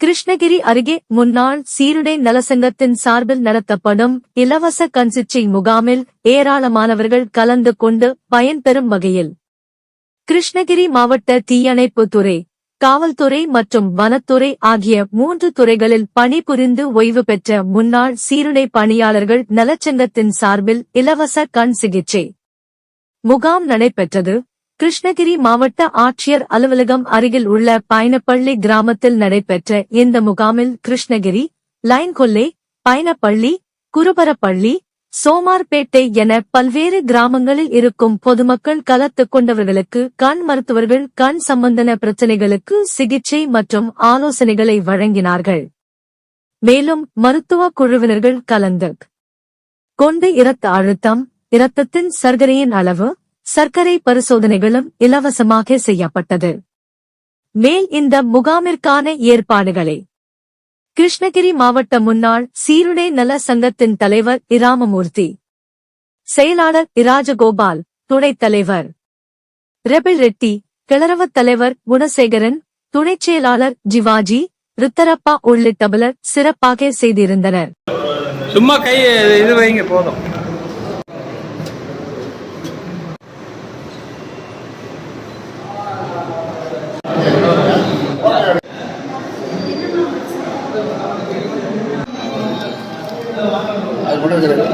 கிருஷ்ணகிரி அருகே முன்னாள் சீருடை நலசங்கத்தின் சார்பில் நடத்தப்படும் இலவச கண்சிச்சை முகாமில் ஏராளமானவர்கள் கலந்து கொண்டு பயன்பெறும் வகையில் கிருஷ்ணகிரி மாவட்ட தீயணைப்பு துறை காவல்துறை மற்றும் வனத்துறை ஆகிய மூன்று துறைகளில் பணிபுரிந்து ஓய்வு பெற்ற முன்னாள் சீருடை பணியாளர்கள் நலச்சங்கத்தின் சார்பில் இலவச கண் சிகிச்சை முகாம் நடைபெற்றது. கிருஷ்ணகிரி மாவட்ட ஆட்சியர் அலுவலகம் அருகில் உள்ள பயணப்பள்ளி கிராமத்தில் நடைபெற்ற இந்த முகாமில் கிருஷ்ணகிரி லைன் கொல்லை பயணப்பள்ளி குருபரப்பள்ளி சோமார்பேட்டை என பல்வேறு கிராமங்களில் இருக்கும் பொதுமக்கள் கலத்து கொண்டவர்களுக்கு கண் மருத்துவர்கள் கண் சம்பந்தன பிரச்சினைகளுக்கு சிகிச்சை மற்றும் ஆலோசனைகளை வழங்கினார்கள். மேலும் மருத்துவ குழுவினர்கள் கலந்து கொண்டு இரத்த அழுத்தம் இரத்தத்தின் சர்க்கரையின் அளவு சர்க்கரை பரிசோதனைகளும் இலவசமாக செய்யப்பட்டது. மேல் இந்த முகாமிற்கான ஏற்பாடுகளை கிருஷ்ணகிரி மாவட்ட முன்னாள் சீருடை நல சங்கத்தின் தலைவர் இராமமூர்த்தி செயலாளர் இராஜகோபால் துணைத் தலைவர் ரெபிள் ரெட்டி கிளரவத் தலைவர் குணசேகரன் துணைச் செயலாளர் ஜிவாஜி ருத்தரப்பா உள்ளிட்டபலர் சிறப்பாக செய்திருந்தனர். சும்மா கை இது வைங்க போதும். உணர்கிறது.